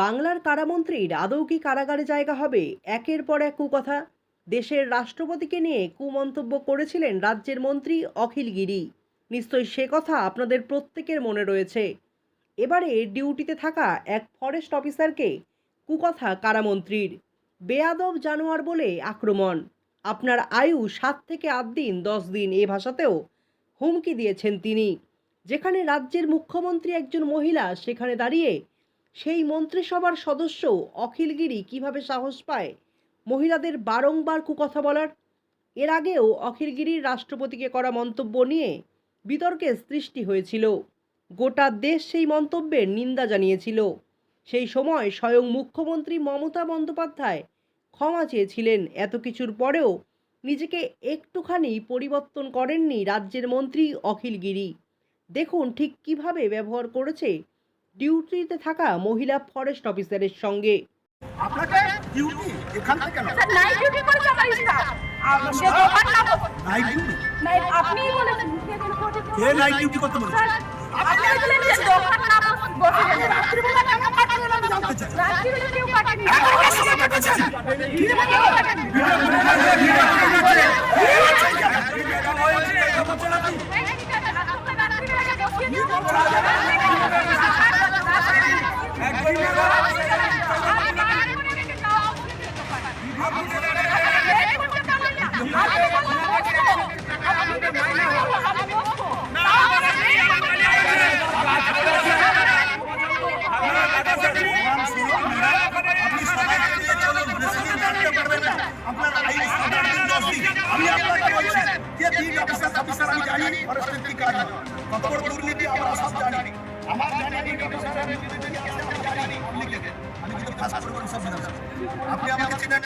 বাংলার কারামন্ত্রীর আদৌ কি কারাগারে জায়গা হবে। একের পর এক কুকথা। দেশের রাষ্ট্রপতিকে নিয়ে কুমন্তব্য করেছিলেন রাজ্যের মন্ত্রী অখিল গিরি। নিশ্চয়ই সে কথা আপনাদের প্রত্যেকের মনে রয়েছে। এবারে ডিউটিতে থাকা এক ফরেস্ট অফিসারকে কুকথা কারামন্ত্রীর। বেয়াদব জানোয়ার বলে আক্রমণ। আপনার আয়ু সাত থেকে আট দিন, দশ দিন এ ভাষাতেও হুমকি দিয়েছেন তিনি। যেখানে রাজ্যের মুখ্যমন্ত্রী একজন মহিলা, সেখানে দাঁড়িয়ে সেই মন্ত্রিসভার সদস্য অখিলগিরি কীভাবে সাহস পায়? মহিলাদের বারংবার কুকথা বলার? এর আগেও অখিলগিরির রাষ্ট্রপতিকে করা মন্তব্য নিয়ে বিতর্কের সৃষ্টি হয়েছিল। গোটা দেশ সেই মন্তব্যের নিন্দা জানিয়েছিল। সেই সময় স্বয়ং মুখ্যমন্ত্রী মমতা বন্দ্যোপাধ্যায় ক্ষমা চেয়েছিলেন। এত কিছুর পরেও নিজেকে একটুখানি পরিবর্তন করেননি রাজ্যের মন্ত্রী অখিলগিরি দেখুন ঠিক কীভাবে ব্যবহার করেছে ডিউটিতে থাকা মহিলা ফরেস্ট অফিসারের সঙ্গে। আপনাকে ডিউটি এখান থেকে না স্যার নাইট ডিউটি দোকান না নাইট ডিউটি নাই আপনিই বলেছেন। কে নাইট ডিউটি করতে বলেছেন আপনি বলেন যে দোকান না বসে রাত্রিবেলা আমি আপনাকে বলছি যে তিন অফিসার অফিসার আমি জানি ফরেস্টের কি কাজ হয় কত বড় দুর্নীতি আমরা সব জানি আমার জানি তিন অফিসার আমি জানি আপনি আপনি আমাকে চিনেন